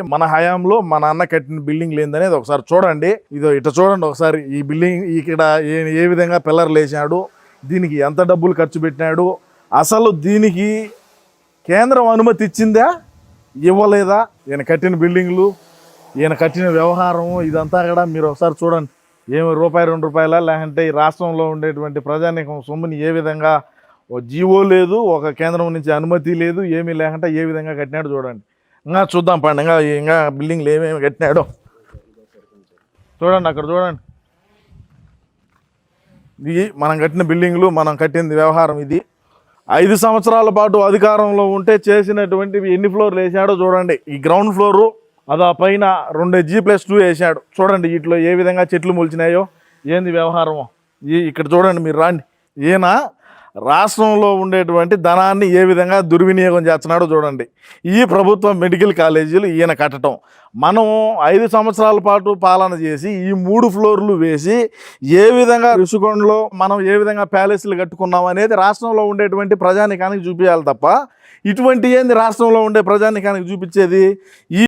మన హయాంలో మన అన్న కట్టిన బిల్డింగ్ లేదనేది ఒకసారి చూడండి. ఇదో ఇట చూడండి ఒకసారి. ఈ బిల్డింగ్ ఇక్కడ ఏ- ఏ విధంగా పిల్లర్ లేచాడు దీనికి ఎంత డబ్బులు ఖర్చు పెట్టినాడు అసలు దీనికి కేంద్రం అనుమతి ఇచ్చిందా ఇవ్వలేదా? ఈయన కట్టిన బిల్డింగ్లు ఈయన కట్టిన వ్యవహారం ఇదంతా కూడా మీరు ఒకసారి చూడండి. ఏమి రూపాయి రెండు రూపాయల? లేకంటే ఈ రాష్ట్రంలో ఉండేటువంటి ప్రజానీకం సొమ్ముని ఏ విధంగా? ఒక జీవో లేదు ఒక కేంద్రం నుంచి అనుమతి లేదు ఏమీ లేకుండా ఏ విధంగా కట్టినాడు చూడండి. ఇంకా చూద్దాం పండి ఇంకా ఇంకా బిల్డింగ్లు ఏమేమి కట్టినాడో. చూడండి అక్కడ చూడండి. ఇది మనం కట్టిన బిల్డింగ్లు మనం కట్టింది వ్యవహారం ఇది. ఐదు సంవత్సరాల పాటు అధికారంలో ఉంటే చేసినటువంటివి ఎన్ని ఫ్లోర్లు వేసాడో చూడండి. ఈ గ్రౌండ్ ఫ్లోరు అది ఆ పైన రెండు జీ ప్లస్ టూ వేసాడు చూడండి వీటిలో ఏ విధంగా చెట్లు మొలిచినాయో ఏంది వ్యవహారమో. ఈ ఇక్కడ చూడండి మీరు రాండి. ఈయన రాష్ట్రంలో ఉండేటువంటి ధనాన్ని ఏ విధంగా దుర్వినియోగం చేస్తున్నాడో చూడండి. ఈ ప్రభుత్వ మెడికల్ కాలేజీలు ఈయన కట్టడం. మనం ఐదు సంవత్సరాల పాటు పాలన చేసి ఈ మూడు ఫ్లోర్లు వేసి ఏ విధంగా రుషికొండలో మనం ఏ విధంగా ప్యాలెస్లు కట్టుకున్నాం అనేది రాష్ట్రంలో ఉండేటువంటి ప్రజానికానికి చూపించాలి తప్ప ఇటువంటి ఏంది రాష్ట్రంలో ఉండే ప్రజానికానికి చూపించేది? ఈ